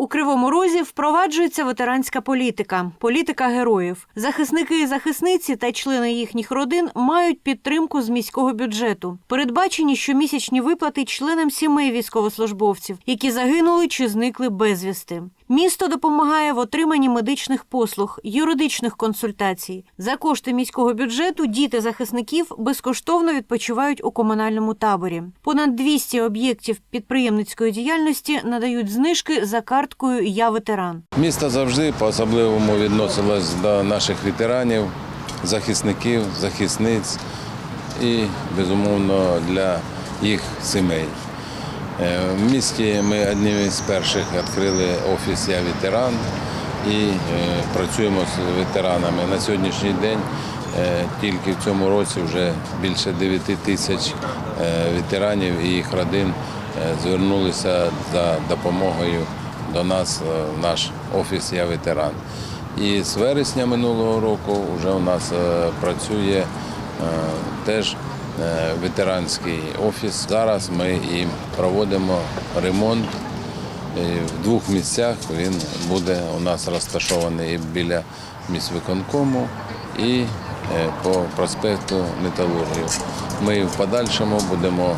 У Кривому Розі впроваджується ветеранська політика, політика героїв. Захисники і захисниці та члени їхніх родин мають підтримку з міського бюджету. Передбачені щомісячні виплати членам сімей військовослужбовців, які загинули чи зникли безвісти. Місто допомагає в отриманні медичних послуг, юридичних консультацій. За кошти міського бюджету діти захисників безкоштовно відпочивають у комунальному таборі. Понад 200 об'єктів підприємницької діяльності надають знижки за карткою Я ветеран. Місто завжди по-особливому відносилось до наших ветеранів, захисників, захисниць і, безумовно, для їх сімей. Е, В місті ми одним з перших відкрили офіс Я ветеран і е, працюємо з ветеранами. На сьогоднішній день е, тільки в цьому році вже більше 9 тисяч ветеранів і їх родин звернулися за допомогою до нас в наш офіс Я ветеран. І з вересня минулого року вже у нас працює теж е, ветеранський офіс. Зараз ми і проводимо ремонт. В двох місцях він буде у нас розташований і біля міськвиконкому і е, по проспекту Металургів. Ми в подальшому будемо е,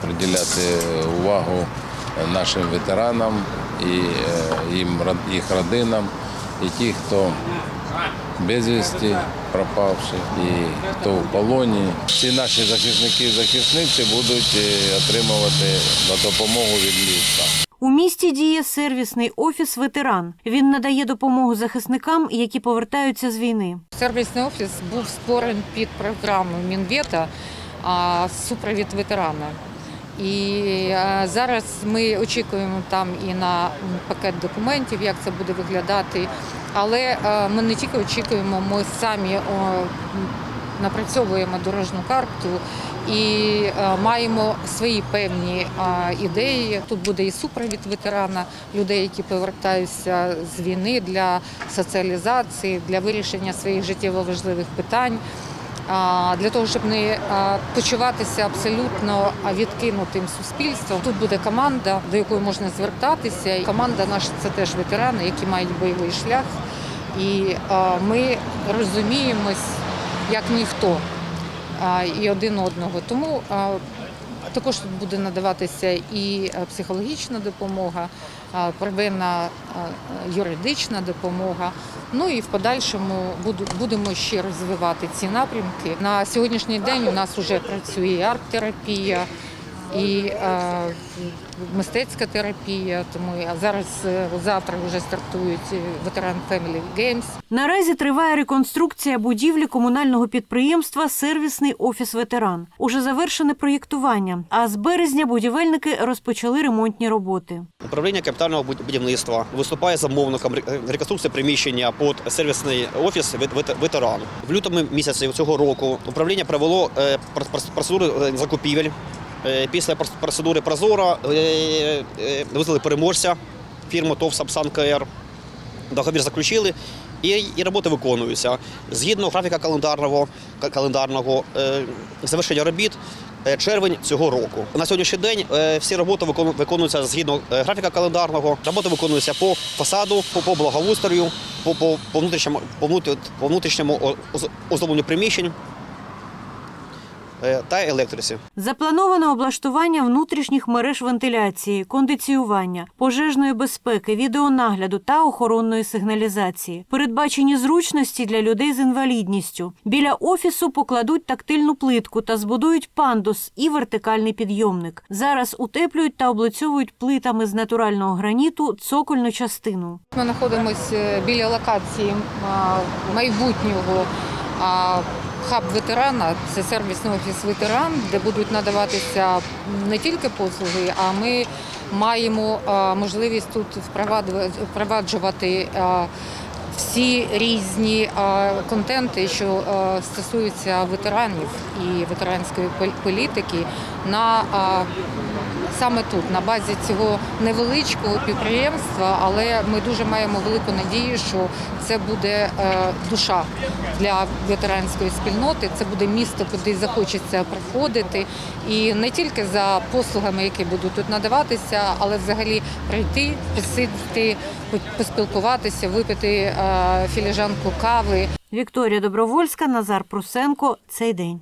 приділяти увагу нашим ветеранам і е, їм, їх родинам, і ті, хто безвісті пропавши, і хто в полоні. Всі наші захисники і захисниці будуть е, отримувати допомогу від міста. У місті діє сервісний офіс ветеран. Він надає допомогу захисникам, які повертаються з війни. Сервісний офіс був створений під програму Мінвета а, «Супровід ветерана. І зараз ми очікуємо там і на пакет документів, як це буде виглядати. Але ми не тільки очікуємо, ми самі напрацьовуємо дорожню карту і е, маємо свої певні е, ідеї. Тут буде і супровід ветерана, людей, які повертаються з війни для соціалізації, для вирішення своїх життєво важливих питань. Для того щоб не почуватися абсолютно відкинутим суспільством, тут буде команда, до якої можна звертатися. І Команда наша це теж ветерани, які мають бойовий шлях, і ми розуміємось як ніхто і один одного. Тому також тут буде надаватися і е, психологічна допомога, первинна юридична допомога. Ну і в подальшому будемо ще розвивати ці напрямки. На сьогоднішній день у нас вже працює арт-терапія, і е, мистецька терапія. Тому а зараз е, завтра вже стартують ветеран Family Games. Наразі триває реконструкція будівлі комунального підприємства Сервісний офіс ветеран. Уже завершене проєктування. А з березня будівельники розпочали ремонтні роботи. Управління капітального буд- будівництва виступає замовником ре- реконструкції приміщення під сервісний офіс вет- вет- ветеран. В лютому місяці цього року управління провело е, пр- пр- процедуру закупівель. Е, Після процедури Прозора е, е, визнали переможця фірму ТОВ «Сапсан КР». Договір заключили і, і роботи виконуються. Згідно графіка календарного, календарного е, завершення робіт е, червень цього року. На сьогоднішній день е, всі роботи викону- виконуються згідно графіка календарного. Роботи виконуються по фасаду, по, по благоустрою, по, по, по внутрішньому, по, внутрішньому оздобленню приміщень та електриці. Заплановано облаштування внутрішніх мереж вентиляції, кондиціювання, пожежної безпеки, відеонагляду та охоронної сигналізації. Передбачені зручності для людей з інвалідністю. Біля офісу покладуть тактильну плитку та збудують пандус і вертикальний підйомник. Зараз утеплюють та облицьовують плитами з натурального граніту цокольну частину. Ми знаходимося біля локації майбутнього а, хаб ветерана. Це сервісний офіс ветеран, де будуть надаватися не тільки послуги, а ми маємо можливість тут впроваджувати- всі різні контенти, що стосуються ветеранів і ветеранської пол- політики на саме тут, на базі цього невеличкого підприємства, але ми дуже маємо велику надію, що це буде е, душа для ветеранської спільноти. Це буде місто, куди захочеться приходити, і не тільки за послугами, які будуть тут надаватися, але взагалі прийти, посидіти, поспілкуватися, випити е, філіжанку кави. Вікторія Добровольська, Назар Прусенко. Цей день.